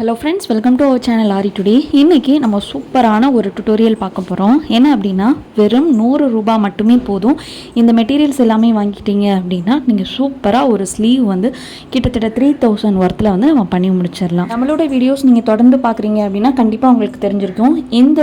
Hello friends welcome to our channel Aari today இன்றைக்கி நம்ம சூப்பரான ஒரு டுட்டோரியல் பார்க்க போகிறோம் என்ன அப்படின்னா வெறும் நூறு ரூபாய் மட்டுமே போதும். இந்த மெட்டீரியல்ஸ் எல்லாமே வாங்கிட்டீங்க அப்படின்னா நீங்கள் சூப்பராக ஒரு ஸ்லீவ் வந்து கிட்டத்தட்ட த்ரீ தௌசண்ட் ஒர்த்தில் வந்து நம்ம பண்ணி முடிச்சிடலாம். நம்மளோட வீடியோஸ் நீங்கள் தொடர்ந்து பார்க்குறீங்க அப்படின்னா கண்டிப்பாக உங்களுக்கு தெரிஞ்சிருக்கும். இந்த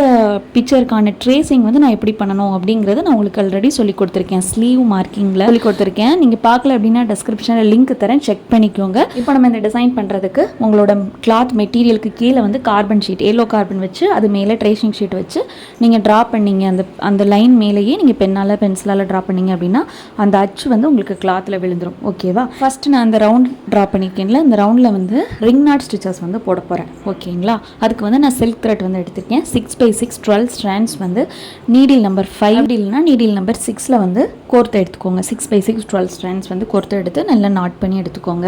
பிக்சருக்கான ட்ரேசிங் வந்து நான் எப்படி பண்ணணும் அப்படிங்கிறத நான் உங்களுக்கு ஆல்ரெடி சொல்லி கொடுத்துருக்கேன். ஸ்லீவ் மார்க்கிங்கில் சொல்லி கொடுத்துருக்கேன். நீங்கள் பார்க்கல அப்படின்னா டிஸ்கிரிப்ஷனில் லிங்க் தரேன். செக் பண்ணிக்கோங்க. இப்போ நம்ம இந்த டிசைன் பண்ணுறதுக்கு உங்களோட கிளாத் மெட்டீரியலுக்கு கீழே வந்து கார்பன் ஷீட் எல்லோ கார்பன் வச்சு அது மேலே ட்ரேசிங் ஷீட் வச்சு நீங்கள் ட்ரா பண்ணீங்க. அந்த அந்த லைன் மேலேயே நீங்கள் பென்னால் பென்சிலால் ட்ரா பண்ணீங்க அப்படின்னா அந்த அச்சு வந்து உங்களுக்கு கிளாத்தில் விழுந்துடும் ஓகேவா ஃபர்ஸ்ட் நான் அந்த ரவுண்ட் ட்ரா பண்ணியிருக்கேன்ல இந்த ரவுண்டில் வந்து ரிங் நாட் ஸ்டிச்சஸ் வந்து போட போகிறேன் ஓகேங்களா அதுக்கு வந்து நான் சில்க் த்ரெட் வந்து எடுத்திருக்கேன். Six by six twelve strands வந்து நீடில் நம்பர் ஃபைவ் டீல்னா நீடில் நம்பர் சிக்ஸில் வந்து கோர்த்து எடுத்துக்கோங்க. Six by six twelve strands வந்து கோர்த்து எடுத்து நல்லா நாட் பண்ணி எடுத்துக்கோங்க.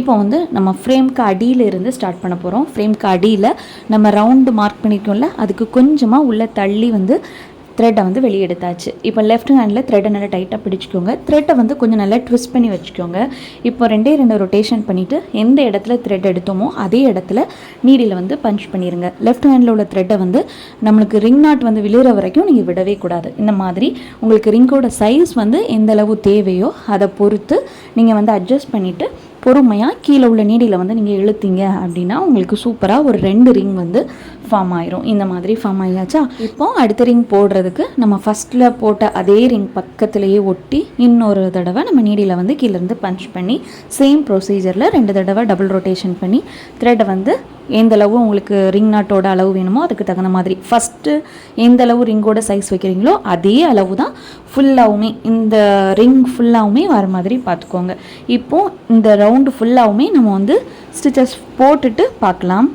இப்போ வந்து நம்ம ஃப்ரேம்க்கு அடியில் இருந்து ஸ்டார்ட் பண்ண போகிறோம் ஃப்ரேம்க்கு அடியில் நம்ம ரவுண்டு மார்க் பண்ணியிருக்கோம்ல அதுக்கு கொஞ்சமாக உள்ளே தள்ளி வந்து த்ரெட்டை வந்து வெளியே எடுத்தாச்சு இப்போ லெஃப்ட் ஹேண்டில் த்ரெட்டை நல்லா டைட்டாக பிடிச்சிக்கோங்க. த்ரெட்டை வந்து கொஞ்சம் நல்லா ட்விஸ்ட் பண்ணி வச்சுக்கோங்க. இப்போ ரெண்டே ரெண்டு ரொட்டேஷன் பண்ணிவிட்டு எந்த இடத்துல த்ரெட் எடுத்தோமோ அதே இடத்துல நீடியில் வந்து பஞ்ச் பண்ணிடுங்க லெஃப்ட் ஹேண்டில் உள்ள த்ரெட்டை வந்து நம்மளுக்கு ரிங் நாட் வந்து விழுகிற வரைக்கும் நீங்கள் விடவே கூடாது. இந்த மாதிரி உங்களுக்கு ரிங்கோட சைஸ் வந்து எந்த அளவு தேவையோ அதை பொறுத்து நீங்கள் வந்து அட்ஜஸ்ட் பண்ணிவிட்டு பொறுமையாக கீழே உள்ள நீடியில் வந்து நீங்கள் இழுத்தீங்க அப்படின்னா உங்களுக்கு சூப்பராக ஒரு ரெண்டு ரிங் வந்து ஃபார்ம் ஆயிரும். இந்த மாதிரி ஃபார்ம் ஆகியாச்சா இப்போ அடுத்த ரிங் போடுறதுக்கு நம்ம ஃபஸ்ட்டில் போட்ட அதே ரிங் பக்கத்துலேயே ஒட்டி இன்னொரு தடவை நம்ம நீடியில் வந்து கீழேருந்து பஞ்ச் பண்ணி சேம் ப்ரொசீஜரில் ரெண்டு தடவை டபுள் ரொட்டேஷன் பண்ணி த்ரெட்டை வந்து எந்த அளவு உங்களுக்கு ரிங் நாட்டோட அளவு வேணுமோ அதுக்கு தகுந்த மாதிரி. ஃபஸ்ட்டு எந்த அளவு ரிங்கோட சைஸ் வைக்கிறீங்களோ அதே அளவு தான் ஃபுல்லாகவுமே இந்த ரிங் ஃபுல்லாகவுமே வர மாதிரி பார்த்துக்கோங்க. இப்போது இந்த ரவுண்டு ஃபுல்லாகவுமே நம்ம வந்து ஸ்டிச்சஸ் போட்டுட்டு பார்க்கலாம்.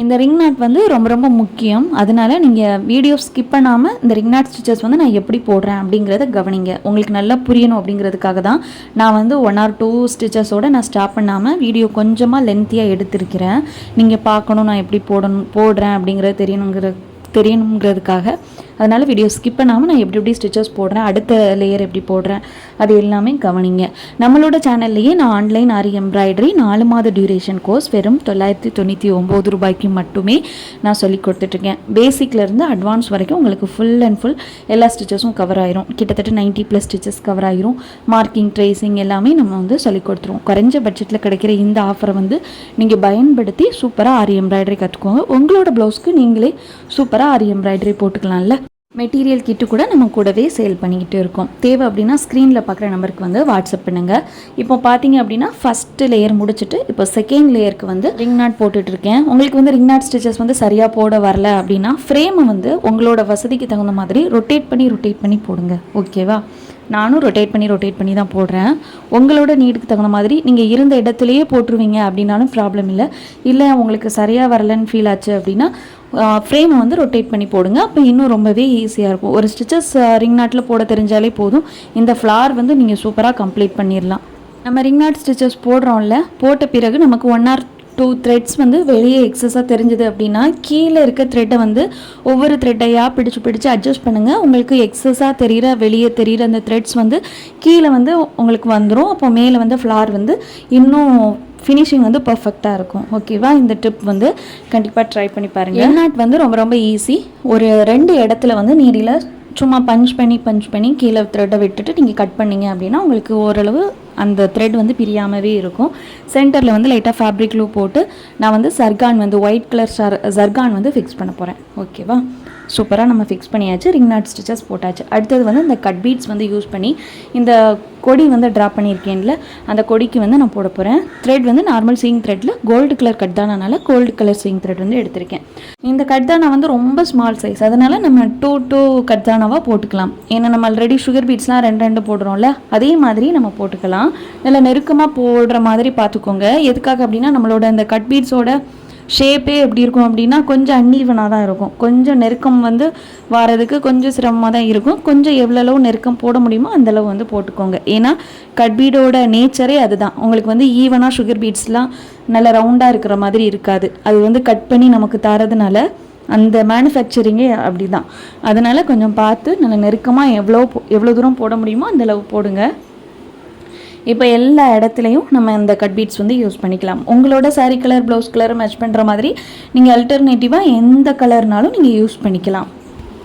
இந்த ரிங் நாட் வந்து ரொம்ப ரொம்ப முக்கியம். அதனால நீங்கள் வீடியோ ஸ்கிப் பண்ணாமல் இந்த ரிங் நாட் ஸ்டிச்சஸ் வந்து நான் எப்படி போடுறேன் அப்படிங்கிறத கவனிங்க. உங்களுக்கு நல்லா புரியணும் அப்படிங்கிறதுக்காக தான் நான் வந்து ஒன் ஆர் டூ ஸ்டிச்சஸோடு நான் ஸ்டாப் பண்ணாமல் வீடியோ கொஞ்சமாக லென்த்தியாக எடுத்திருக்கிறேன். நீங்கள் பார்க்கணும் நான் எப்படி போடணும் போடுறேன் அப்படிங்கிறது தெரியணுங்கிற தெரியணுங்கிறதுக்காக. அதனால் வீடியோ ஸ்கிப் பண்ணாமல் நான் எப்படி எப்படி ஸ்டிச்சஸ் போடுறேன் அடுத்த லேயர் எப்படி போடுறேன் அது எல்லாமே கவனிங்க. நம்மளோட சேனல்லையே நான் ஆன்லைன் ஆரி எம்ப்ராய்டரி நாலு மாத டியூரேஷன் கோர்ஸ் வெறும் தொள்ளாயிரத்தி தொண்ணூற்றி ஒம்பது ரூபாய்க்கு மட்டுமே நான் சொல்லி கொடுத்துட்ருக்கேன். பேசிக்லேருந்து அட்வான்ஸ் வரைக்கும் உங்களுக்கு ஃபுல் அண்ட் ஃபுல் எல்லா ஸ்டிச்சஸும் கவர் ஆயிரும். கிட்டத்தட்ட நைன்ட்டி ப்ளஸ் ஸ்டிச்சஸ் கவர் ஆயிரும். மார்க்கிங் ட்ரேசிங் எல்லாமே நம்ம வந்து சொல்லி கொடுத்துருவோம். குறைஞ்ச பட்ஜெட்டில் கிடைக்கிற இந்த ஆஃபரை வந்து நீங்கள் பயன்படுத்தி சூப்பராக ஆரி எம்ப்ராய்டரி கற்றுக்கோங்க உங்களோட ப்ளவுஸ்க்கு நீங்களே சூப்பராக ஆரி எம்ப்ராய்டரி போட்டுக்கலாம்ல. மெட்டீரியல் கிட்டு கூட நம்ம கூடவே சேல் பண்ணிக்கிட்டு இருக்கோம். தேவை அப்படின்னா ஸ்க்ரீனில் பார்க்குற நம்பருக்கு வந்து வாட்ஸ்அப் பண்ணுங்கள் இப்போ பார்த்தீங்க அப்படின்னா ஃபஸ்ட்டு லேயர் முடிச்சுட்டு இப்போ செகண்ட் லேயருக்கு வந்து ரிங் நாட் போட்டுட்டு இருக்கேன் உங்களுக்கு வந்து ரிங் நாட் ஸ்டிச்சஸ் வந்து சரியாக போட வரல அப்படின்னா ஃப்ரேமை வந்து உங்களோட வசதிக்கு தகுந்த மாதிரி ரொட்டேட் பண்ணி ரொட்டேட் பண்ணி போடுங்க. ஓகேவா நானும் ரொட்டேட் பண்ணி ரொட்டேட் பண்ணி தான் போடுறேன். உங்களோட நீடுக்கு தகுந்த மாதிரி நீங்கள் இருந்த இடத்துலையே போட்டுருவீங்க அப்படின்னாலும் ப்ராப்ளம் இல்லை. இல்லை உங்களுக்கு சரியாக வரலன்னு ஃபீல் ஆச்சு அப்படின்னா ஃப்ரேமை வந்து ரொட்டேட் பண்ணி போடுங்க. அப்போ இன்னும் ரொம்பவே ஈஸியாக இருக்கும். ஒரு ஸ்டிச்சஸ் ரிங் நாட்டில் போட தெரிஞ்சாலே போதும். இந்த ஃப்ளார் வந்து நீங்கள் சூப்பராக கம்ப்ளீட் பண்ணிடலாம் நம்ம ரிங் நாட் ஸ்டிச்சஸ் போடுறோம்ல போட்ட பிறகு நமக்கு ஒன் ஆர் டூ த்ரெட்ஸ் வந்து வெளியே எக்ஸஸாக தெரிஞ்சுது அப்படின்னா கீழே இருக்க த்ரெட்டை வந்து ஒவ்வொரு த்ரெட்டையாக பிடிச்சு பிடிச்சு அட்ஜஸ்ட் பண்ணுங்கள் உங்களுக்கு எக்ஸஸாக தெரிகிற வெளியே தெரிகிற அந்த த்ரெட்ஸ் வந்து கீழே வந்து உங்களுக்கு வந்துடும் அப்போ மேலே வந்து ஃப்ளார் வந்து இன்னும் ஃபினிஷிங் வந்து பர்ஃபெக்டாக இருக்கும். ஓகேவா இந்த டிப் வந்து கண்டிப்பாக ட்ரை பண்ணி பாருங்கள் எல் நாட் வந்து ரொம்ப ரொம்ப ஈஸி ஒரு ரெண்டு இடத்துல வந்து நீடியில் சும்மா பஞ்ச் பண்ணி பஞ்ச் பண்ணி கீழே த்ரெட்டை விட்டுட்டு நீங்கள் கட் பண்ணீங்க அப்படின்னா உங்களுக்கு ஓரளவு அந்த த்ரெட் வந்து பிரியாமவே இருக்கும். சென்டரில் வந்து லைட்டாக ஃபேப்ரிக் க்ளூ போட்டு நான் வந்து சர்கான் வந்து ஒயிட் கலர் சர் ஜர்கான் வந்து ஃபிக்ஸ் பண்ண போகிறேன் ஓகேவா சூப்பராக நம்ம ஃபிக்ஸ் பண்ணியாச்சு ரிங் நாட் ஸ்டிச்சஸ் போட்டாச்சு. அடுத்தது வந்து இந்த கட் பீட்ஸ் வந்து யூஸ் பண்ணி இந்த கொடி வந்து ட்ரா பண்ணியிருக்கேன்ல அந்த கொடிக்கு வந்து நான் போட போகிறேன் த்ரெட் வந்து நார்மல் சீங் த்ரெட்டில் கோல்டு கலர் கட் தானால கோல்டு கலர் சீங் த்ரெட் வந்து எடுத்திருக்கேன். இந்த கட் தானா வந்து ரொம்ப ஸ்மால் சைஸ் அதனால் நம்ம டூ டூ கட் தானாவாக போட்டுக்கலாம். ஏன்னா நம்ம ஆல்ரெடி சுகர் பீட்ஸ்லாம் ரெண்டு ரெண்டு போடுறோம்ல அதே மாதிரி நம்ம போட்டுக்கலாம். நல்லா நெருக்கமாக போடுற மாதிரி பார்த்துக்கோங்க. எதுக்காக அப்படின்னா நம்மளோட இந்த கட் பீட்ஸோட ஷேப்பே எப்படி இருக்கும் அப்படின்னா கொஞ்சம் அன்ஈவனாக தான் இருக்கும். கொஞ்சம் நெருக்கம் வந்து வரதுக்கு கொஞ்சம் சிரமமாக தான் இருக்கும். கொஞ்சம் எவ்வளோ நெருக்கம் போட முடியுமோ அந்தளவு வந்து போட்டுக்கோங்க. ஏன்னா கட் பீடோட நேச்சரே அதுதான். உங்களுக்கு வந்து ஈவனாக சுகர் பீட்ஸ்லாம் நல்ல ரவுண்டாக இருக்கிற மாதிரி இருக்காது. அது வந்து கட் பண்ணி நமக்கு தரதுனால அந்த மேனுஃபேக்சரிங்கே அப்படி தான் அதனால் கொஞ்சம் பார்த்து நல்ல நெருக்கமாக எவ்வளோ போ- எவ்வளோ தூரம் போட முடியுமோ அந்த அளவு போடுங்க. இப்போ எல்லா இடத்துலையும் நம்ம இந்த கட் பீட்ஸ் வந்து யூஸ் பண்ணிக்கலாம். உங்களோட saree colour blouse colour match பண்ணுற மாதிரி நீங்கள் அல்டர்னேட்டிவாக எந்த கலர்னாலும் நீங்கள் யூஸ் பண்ணிக்கலாம்.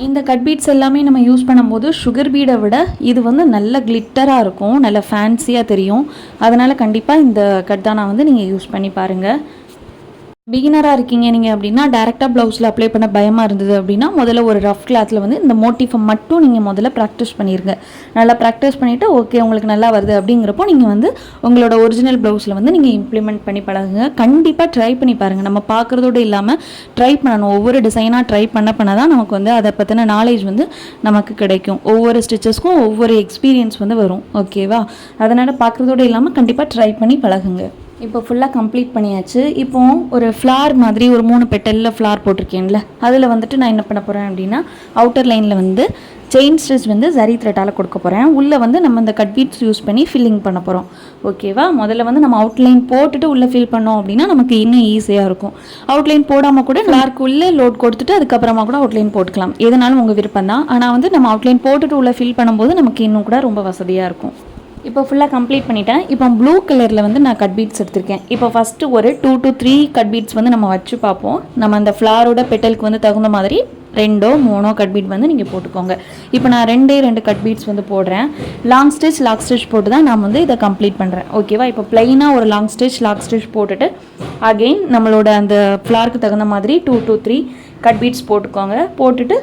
இந்த கட் பீட்ஸ் எல்லாமே நம்ம யூஸ் பண்ணும்போது சுகர் பீடை விட இது வந்து நல்ல கிளிட்டராக இருக்கும் நல்ல ஃபேன்சியாக தெரியும். அதனால் கண்டிப்பாக இந்த கட் தானா வந்து நீங்கள் யூஸ் பண்ணி பாருங்கள் பிகினராக இருக்கீங்க நீங்கள் அப்படின்னா டேரெக்டாக ப்ளவுஸில் அப்ளை பண்ண பயமாக இருந்தது அப்படின்னா முதல்ல ஒரு ரஃப் கிளாத்தில் வந்து இந்த மோட்டிஃபை மட்டும் நீங்கள் முதல்ல ப்ராக்டிஸ் பண்ணிடுங்க நல்லா ப்ராக்டிஸ் பண்ணிவிட்டு ஓகே உங்களுக்கு நல்லா வருது அப்படிங்கிறப்போ நீங்கள் வந்து உங்களோட ஒரிஜினல் ப்ளவுஸில் வந்து நீங்கள் இம்ப்ளிமெண்ட் பண்ணி பழகுங்க. கண்டிப்பாக ட்ரை பண்ணி பாருங்கள் நம்ம பார்க்குறதோடு இல்லாமல் ட்ரை பண்ணணும். ஒவ்வொரு டிசைனாக ட்ரை பண்ண பண்ண தான் நமக்கு வந்து அதை பற்றின நாலேஜ் வந்து நமக்கு கிடைக்கும். ஒவ்வொரு ஸ்டிச்சஸ்க்கும் ஒவ்வொரு எக்ஸ்பீரியன்ஸ் வந்து வரும். ஓகேவா அதனால் பார்க்குறதோடு இல்லாமல் கண்டிப்பாக ட்ரை பண்ணி பழகுங்க. இப்போ ஃபுல்லாக கம்ப்ளீட் பண்ணியாச்சு. இப்போ ஒரு ஃப்ளார் மாதிரி ஒரு மூணு பெட்டலில் ஃப்ளார் போட்டிருக்கேன்ல அதில் வந்துட்டு நான் என்ன பண்ண போகிறேன் அப்படின்னா அவுட்டர் லைனில் வந்து செயின் ஸ்டிச் வந்து ஜரி த்ரெட்டால் கொடுக்க போகிறேன் உள்ளே வந்து நம்ம இந்த கட் பீட்ஸ் யூஸ் பண்ணி ஃபில்லிங் பண்ண போகிறோம் ஓகேவா முதல்ல வந்து நம்ம அவுட்லைன் போட்டுட்டு உள்ளே ஃபில் பண்ணோம் அப்படின்னா நமக்கு இன்னும் ஈஸியாக இருக்கும். அவுட்லைன் போடாமல் கூட ஃப்ளார்க்கு உள்ளே லோட் கொடுத்துட்டு அதுக்கப்புறமா கூட அவுட்லைன் போட்டுக்கலாம். எதுனாலும் உங்கள் விருப்பம் தான் ஆனால் வந்து நம்ம அவுட்லைன் போட்டுட்டு உள்ளே ஃபில் பண்ணும்போது நமக்கு இன்னும் கூட ரொம்ப வசதியாக இருக்கும். இப்போ ஃபுல்லாக கம்ப்ளீட் பண்ணிட்டேன். இப்போ ப்ளூ கலரில் வந்து நான் கட் பீட்ஸ் எடுத்திருக்கேன். இப்போ ஃபஸ்ட்டு ஒரு two to three cut beads வந்து நம்ம வச்சு பார்ப்போம். நம்ம அந்த ஃப்ளாரோட பெட்டலுக்கு வந்து தகுந்த மாதிரி ரெண்டோ மூணோ கட் பீட் வந்து நீங்கள் போட்டுக்கோங்க. இப்போ நான் ரெண்டே ரெண்டு கட் பீட்ஸ் வந்து போடுறேன். லாங் ஸ்டிச் லாக் ஸ்டிச் போட்டு தான் நான் வந்து இதை கம்ப்ளீட் பண்ணுறேன் ஓகேவா இப்போ ப்ளைனாக ஒரு லாங் ஸ்டிச் லாக் ஸ்டிச் போட்டுட்டு அகெயின் நம்மளோட அந்த ஃப்ளாருக்கு தகுந்த மாதிரி two to three cut beads போட்டுக்கோங்க. போட்டுட்டு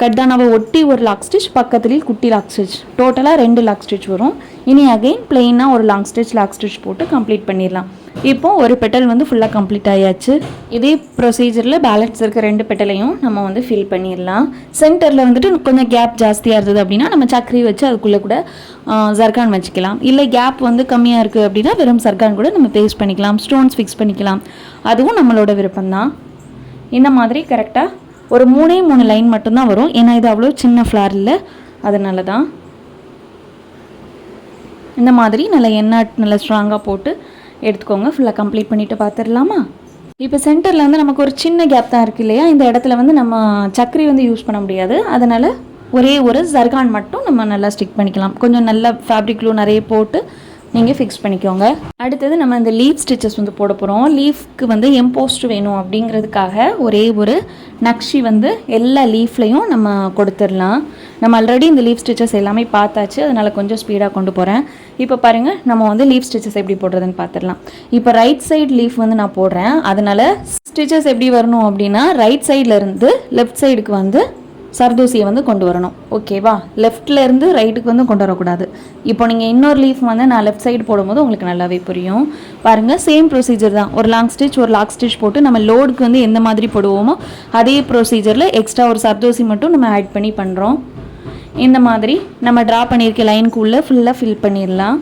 கட்தானாவை ஒட்டி ஒரு லாக் ஸ்டிச் பக்கத்துலேயே குட்டி லாக் ஸ்டிச் டோட்டலாக ரெண்டு லாக் ஸ்டிச் வரும். இனி அகைன் பிளெயினாக ஒரு லாங் ஸ்டிச் லாக் ஸ்டிச் போட்டு கம்ப்ளீட் பண்ணிடலாம். இப்போ ஒரு பெட்டல் வந்து ஃபுல்லாக கம்ப்ளீட் ஆயாச்சு. இதே ப்ரொசீஜரில் பேலன்ஸ் இருக்க ரெண்டு பெட்டலையும் நம்ம வந்து ஃபில் பண்ணிடலாம். சென்டரில் வந்துட்டு கொஞ்சம் கேப் ஜாஸ்தியாக இருந்தது அப்படின்னா நம்ம சக்கரி வச்சு அதுக்குள்ளே கூட ஜர்கான் வச்சுக்கலாம். இல்லை கேப் வந்து கம்மியாக இருக்குது அப்படின்னா வெறும் சர்கான் கூட நம்ம பேஸ்ட் பண்ணிக்கலாம். ஸ்டோன்ஸ் ஃபிக்ஸ் பண்ணிக்கலாம். அதுவும் நம்மளோட விருப்பம்தான். இந்த மாதிரி? கரெக்டாக ஒரு மூணே மூணு லைன் மட்டும்தான் வரும். ஏன்னா இது அவ்வளோ சின்ன ஃப்ளார் இல்லை. அதனால தான் இந்த மாதிரி நல்லா எண்ணெய் நல்லா ஸ்ட்ராங்காக போட்டு எடுத்துக்கோங்க. ஃபுல்லாக கம்ப்ளீட் பண்ணிவிட்டு பார்த்துடலாமா இப்போ சென்டரில் வந்து நமக்கு ஒரு சின்ன கேப் தான் இருக்குது இல்லையா? இந்த இடத்துல வந்து நம்ம சக்கரி வந்து யூஸ் பண்ண முடியாது. அதனால் ஒரே ஒரு ஜர்கான் மட்டும் நம்ம நல்லா ஸ்டிக் பண்ணிக்கலாம். கொஞ்சம் நல்ல ஃபேப்ரிக் க்ளூ நிறைய போட்டு நீங்கள் ஃபிக்ஸ் பண்ணிக்கோங்க. அடுத்தது நம்ம இந்த லீஃப் ஸ்டிச்சஸ் வந்து போட போகிறோம் லீஃப்க்கு வந்து எம்போஸ்ட் வேணும் அப்படிங்கிறதுக்காக ஒரே ஒரு நக்ஷி வந்து எல்லா லீஃப்லையும் நம்ம கொடுத்துடலாம். நம்ம ஆல்ரெடி இந்த லீஃப் ஸ்டிச்சஸ் எல்லாமே பார்த்தாச்சு. அதனால் கொஞ்சம் ஸ்பீடாக கொண்டு போகிறேன் இப்போ பாருங்கள் நம்ம வந்து லீஃப் ஸ்டிச்சஸ் எப்படி போடுறதுன்னு பார்த்துடலாம். இப்போ ரைட் சைடு லீஃப் வந்து நான் போடுறேன். அதனால் ஸ்டிச்சஸ் எப்படி வரணும் அப்படின்னா ரைட் சைடில் இருந்து லெஃப்ட் சைடுக்கு வந்து சர்தூசியை வந்து கொண்டு வரணும். ஓகேவா லெஃப்ட்லேருந்து ரைட்டுக்கு வந்து கொண்டு வரக்கூடாது. இப்போ நீங்கள் இன்னொரு லீஃப் வந்து நான் லெஃப்ட் சைடு போடும்போது உங்களுக்கு நல்லாவே புரியும். பாருங்கள் சேம் ப்ரொசீஜர் தான். ஒரு லாங் ஸ்டிச் ஒரு லாக் ஸ்டிச் போட்டு நம்ம லோடுக்கு வந்து எந்த மாதிரி போடுவோமோ அதே ப்ரொசீஜரில் எக்ஸ்ட்ரா ஒரு சர்தூசி மட்டும் நம்ம ஆட் பண்ணி பண்ணுறோம் இந்த மாதிரி நம்ம ட்ரா பண்ணியிருக்க லைனுக்குள்ளே ஃபுல்லாக ஃபில் பண்ணிடலாம்.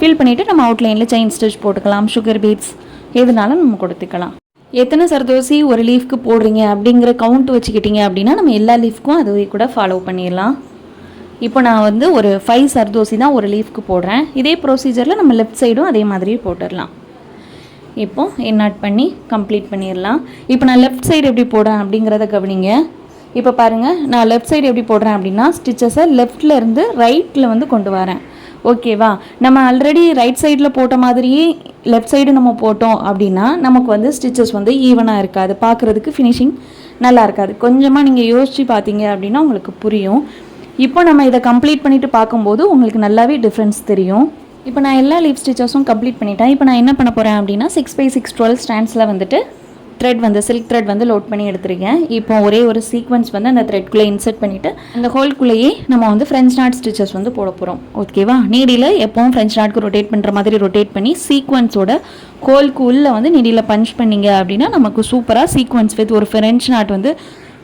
ஃபில் பண்ணிவிட்டு நம்ம அவுட்லைனில் செயின் ஸ்டிச் போட்டுக்கலாம். சுகர் பீட்ஸ் எதுனாலும் நம்ம கொடுத்துக்கலாம். எத்தனை சர்தோசி ஒரு லீஃப்க்கு போடுறீங்க அப்படிங்கிற கவுண்ட் வச்சுக்கிட்டீங்க அப்படின்னா நம்ம எல்லா லீஃப்க்கும் அதுவே கூட ஃபாலோ பண்ணிடலாம். இப்போ நான் வந்து ஒரு ஃபைவ் சர்தோசி தான் ஒரு லீஃப்க்கு போடுறேன். இதே ப்ரொசீஜரில் நம்ம லெஃப்ட் சைடும் அதே மாதிரி போட்டுடலாம். இப்போ என்னாட் பண்ணி கம்ப்ளீட் பண்ணிடலாம். இப்போ நான் லெஃப்ட் சைடு எப்படி போடுறேன் அப்படிங்கிறத கவனிங்க. இப்போ பாருங்கள் நான் லெஃப்ட் சைடு எப்படி போடுறேன் அப்படின்னா ஸ்டிச்சஸை லெஃப்ட்லேருந்து ரைட்டில் வந்து கொண்டு வரேன். ஓகேவா நம்ம ஆல்ரெடி ரைட் சைடில் போட்ட மாதிரியே லெஃப்ட் சைடு நம்ம போட்டோம் அப்படின்னா நமக்கு வந்து ஸ்டிச்சஸ் வந்து ஈவனாக இருக்காது. பார்க்குறதுக்கு ஃபினிஷிங் நல்லா இருக்காது. கொஞ்சமாக நீங்கள் யோசித்து பார்த்தீங்க அப்படின்னா உங்களுக்கு புரியும். இப்போ நம்ம இதை கம்ப்ளீட் பண்ணிவிட்டு பார்க்கும்போது உங்களுக்கு நல்லாவே டிஃப்ரென்ஸ் தெரியும். இப்போ நான் எல்லா லீவ் ஸ்டிச்சஸும் கம்ப்ளீட் பண்ணிட்டேன். இப்போ நான் என்ன பண்ண போகிறேன் அப்படின்னா சிக்ஸ் பை சிக்ஸ் டுவெல் ஸ்டாண்ட்ஸில் வந்துட்டு த்ரெட் வந்து சில்க் த்ரெட் வந்து லோட் பண்ணி எடுத்திருக்கேன். இப்போ ஒரே ஒரு சீக்வன்ஸ் வந்து அந்த த்ரெட்குள்ளே இன்சர்ட் பண்ணிவிட்டு அந்த ஹோல்குள்ளேயே நம்ம வந்து ஃப்ரெஞ்ச் நாட் ஸ்டிச்சஸ் வந்து போட போகிறோம் ஓகேவா நீடியில் எப்போவும் ஃப்ரெஞ்ச் நாட்க்கு ரொட்டேட் பண்ணுற மாதிரி ரொட்டேட் பண்ணி சீக்வன்ஸோட ஹோல்க்கு உள்ளே வந்து நீடியில் பஞ்ச் பண்ணீங்க அப்படின்னா நமக்கு சூப்பராக சீக்வன்ஸ் வித் ஒரு ஃப்ரெஞ்ச் நாட் வந்து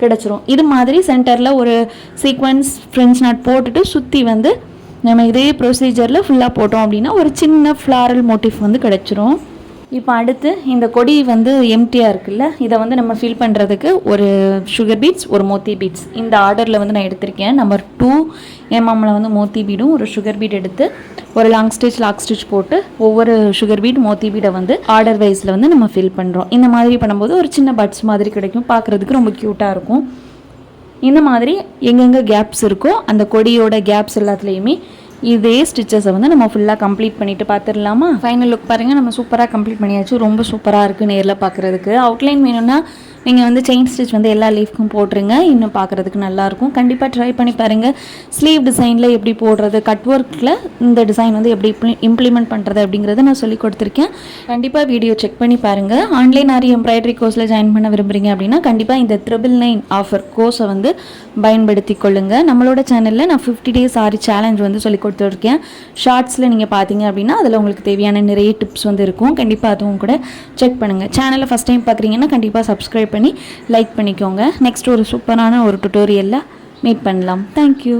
கிடச்சிரும். இது மாதிரி சென்டரில் ஒரு சீக்வன்ஸ் ஃப்ரெஞ்ச் நாட் போட்டுட்டு சுற்றி வந்து நம்ம இதே ப்ரொசீஜரில் ஃபுல்லாக போட்டோம் அப்படின்னா ஒரு சின்ன ஃப்ளாரல் மோட்டிஃப் வந்து கிடச்சிரும். இப்போ அடுத்து இந்த கொடி வந்து எம்டியாக இருக்குல்ல இதை வந்து நம்ம ஃபில் பண்ணுறதுக்கு ஒரு சுகர் பீட்ஸ் ஒரு மோத்தி பீட்ஸ் இந்த ஆர்டரில் வந்து நான் எடுத்திருக்கேன். நம்பர் டூ எம்எம்மில் வந்து மோத்தி பீடும் ஒரு சுகர் பீட் எடுத்து ஒரு லாங் ஸ்டிச் லாக் ஸ்டிச் போட்டு ஒவ்வொரு சுகர் பீட் மோத்தி பீடை வந்து ஆர்டர் வைஸில் வந்து நம்ம ஃபில் பண்ணுறோம் இந்த மாதிரி பண்ணும்போது ஒரு சின்ன பட்ஸ் மாதிரி கிடைக்கும். பார்க்குறதுக்கு ரொம்ப க்யூட்டாக இருக்கும். இந்த மாதிரி எங்கெங்கே கேப்ஸ் இருக்கோ அந்த கொடியோட கேப்ஸ் எல்லாத்துலேயுமே இதே ஸ்டிச்சஸை வந்து நம்ம ஃபுல்லாக கம்ப்ளீட் பண்ணிட்டு பார்த்துடலாமா ஃபைனல் லுக் பாருங்கள் நம்ம சூப்பராக கம்ப்ளீட் பண்ணியாச்சு. ரொம்ப சூப்பராக இருக்குது நேரில் பார்க்குறதுக்கு அவுட்லைன் வேணும்னா நீங்கள் வந்து செயின் ஸ்டிச் வந்து எல்லா லீஃப்க்கும் போட்டுருங்க. இன்னும் பார்க்குறதுக்கு நல்லாயிருக்கும் கண்டிப்பாக ட்ரை பண்ணி பாருங்கள் ஸ்லீவ் டிசைனில் எப்படி போடுறது கட் ஒர்க்கில் இந்த டிசைன் வந்து எப்படி இம்ப்ளிமெண்ட் பண்ணுறது அப்படிங்கிறத நான் சொல்லி கொடுத்துருக்கேன். கண்டிப்பாக வீடியோ செக் பண்ணி பாருங்கள் ஆன்லைன் ஆரி எம்ப்ராய்டரி கோர்ஸில் ஜாயின் பண்ண விரும்புகிறீங்க அப்படின்னா கண்டிப்பாக இந்த ட்ரிபிள் நைன் ஆஃபர் கோர்ஸை வந்து பயன்படுத்தி கொள்ளுங்கள் நம்மளோட சேனலில் நான் ஃபிஃப்டி டேஸ் ஆரி சேலஞ்ச் வந்து சொல்லி கொடுத்துருக்கேன். ஷார்ட்ஸில் நீங்கள் பார்த்தீங்க அப்படின்னா அதில் உங்களுக்கு தேவையான நிறைய டிப்ஸ் வந்து இருக்கும். கண்டிப்பாக அதுவும் கூட செக் பண்ணுங்கள் சேனலை ஃபஸ்ட் டைம் பார்க்குறீங்கன்னா கண்டிப்பாக சப்ஸ்கிரைப் பண்ணி லைக் பண்ணிக்கோங்க. நெக்ஸ்ட் ஒரு சூப்பரான ஒரு டுட்டோரியலில் மீட் பண்ணலாம். தேங்க்யூ